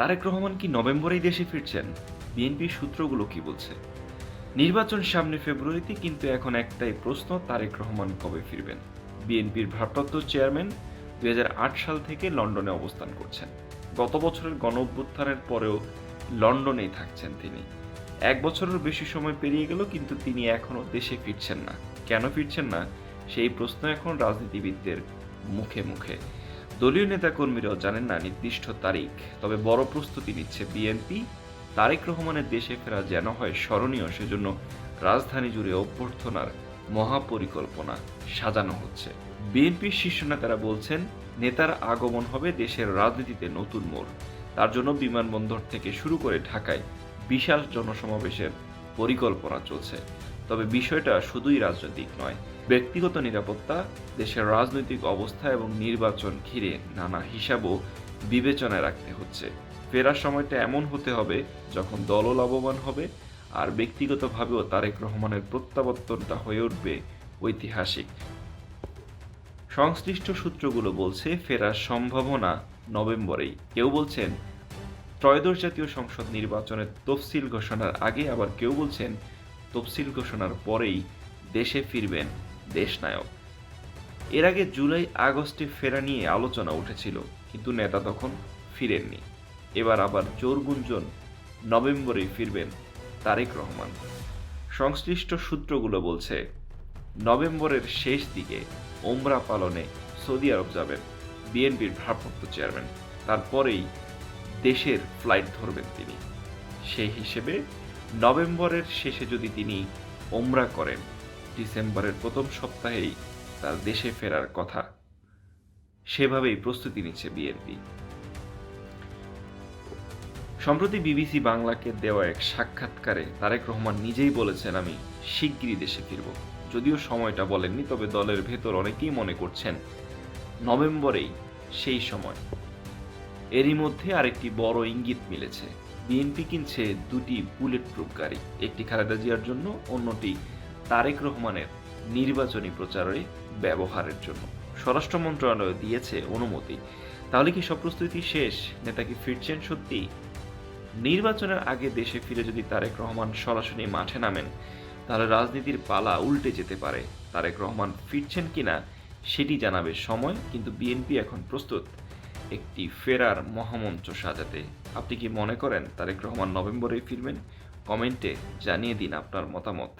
তারেক রহমান কি নভেম্বরেই দেশে ফিরছেন? বিএনপির সূত্রগুলো কি বলছে? নির্বাচন সামনে ফেব্রুয়ারিতে কিন্তু এখন একটাই প্রশ্ন, তারেক রহমান কবে ফিরবেন? বিএনপির ভারপ্রাপ্ত চেয়ারম্যান দুই সাল থেকে লন্ডনে অবস্থান করছেন। গত বছরের গণ অভ্যুত্থানের পরেও লন্ডনেই থাকছেন তিনি। এক বছরের বেশি সময় পেরিয়ে গেল, কিন্তু তিনি এখনও দেশে ফিরছেন না। কেন ফিরছেন না? সেই প্রশ্ন এখন রাজনীতিবিদদের মুখে মুখে। দলীয় নেতাকর্মীরাও জানেন না নির্দিষ্ট তারিখ, তবে বড় প্রস্তুতি নিচ্ছে বিএনপি। তারেক রহমানের দেশে ফেরা যেন হয় স্মরণীয়, সেজন্য রাজধানী জুড়ে অভ্যর্থনার মহাপরিকল্পনা সাজানো হচ্ছে। বিএনপির শীর্ষ নেতারা বলছেন, নেতার আগমন হবে দেশের রাজনীতিতে নতুন মোড়। তার জন্য বিমানবন্দর থেকে শুরু করে ঢাকায় বিশাল জনসমাবেশের পরিকল্পনা চলছে। তবে বিষয়টা শুধুই রাজনৈতিক নয়, ব্যক্তিগত নিরাপত্তা, দেশের রাজনৈতিক অবস্থা এবং নির্বাচন ঘিরে নানা হিসাবও বিবেচনায় রাখতে হচ্ছে। ফেরার সময়টা এমন হতে হবে যখন দলও লাভবান হবে আর ব্যক্তিগতভাবেও তারেক রহমানের প্রত্যাবর্তনটা হয়ে উঠবে ঐতিহাসিক। সংশ্লিষ্ট সূত্রগুলো বলছে, ফেরার সম্ভাবনা নভেম্বরেই। কেউ বলছেন, ত্রয়োদশ জাতীয় সংসদ নির্বাচনের তফসিল ঘোষণার আগে, আবার কেউ বলছেন তফসিল ঘোষণার পরেই দেশে ফিরবেন দেশনায়ক। এর আগে জুলাই আগস্টে ফেরা নিয়ে আলোচনা উঠেছিল, কিন্তু নেতা তখন ফিরেননি। এবার আবার জোর গুঞ্জন নভেম্বরেই ফিরবেন তারেক রহমান। সংশ্লিষ্ট সূত্রগুলো বলছে, নভেম্বরের শেষ দিকে ওমরা পালনে সৌদি আরব যাবেন বিএনপির ভারপ্রাপ্ত চেয়ারম্যান। তারপরেই দেশের ফ্লাইট ধরবেন তিনি। সেই হিসেবে নভেম্বরের শেষে যদি তিনি ওমরা করেন, ডিসেম্বরের প্রথম সপ্তাহেই তার দেশে ফেরার কথা। সেভাবেই প্রস্তুতি নিচ্ছে বিএনপি। সম্প্রতি বিবিসি বাংলাকে দেওয়া এক সাক্ষাৎকারে তারেক রহমান নিজেই বলেছেন, আমি শিগগিরই দেশে ফিরব। যদিও সময়টা বলেননি, তবে দলের ভেতর অনেকেই মনে করছেন, নভেম্বরেই সেই সময়। এরই মধ্যে আরেকটি বড় ইঙ্গিত মিলেছে। বিএনপি কিনছে দুটি বুলেট প্রুফ গাড়ি, একটি খালেদা জিয়ার জন্য, অন্যটি তারেক রহমানের নির্বাচনী প্রচারে ব্যবহারের জন্য। স্বরাষ্ট্র মন্ত্রণালয় দিয়েছে অনুমতি। তাহলে কি সব প্রস্তুতি শেষ? নেতা কি ফিরছেন সত্যি? নির্বাচনের আগে দেশে ফিরে যদি তারেক রহমান সরাসরি মাঠে নামেন, তাহলে রাজনীতির পালা উল্টে যেতে পারে। তারেক রহমান ফিরছেন কিনা, সেটি জানাবে সময়, কিন্তু বিএনপি এখন প্রস্তুত। একটি ফেরার মহামঞ্চ সাজাতে। আপনি কি মনে করেন তারেক রহমান নভেম্বরেই ফিরবেন কমেন্টে জানিয়ে দিন আপনার মতামত।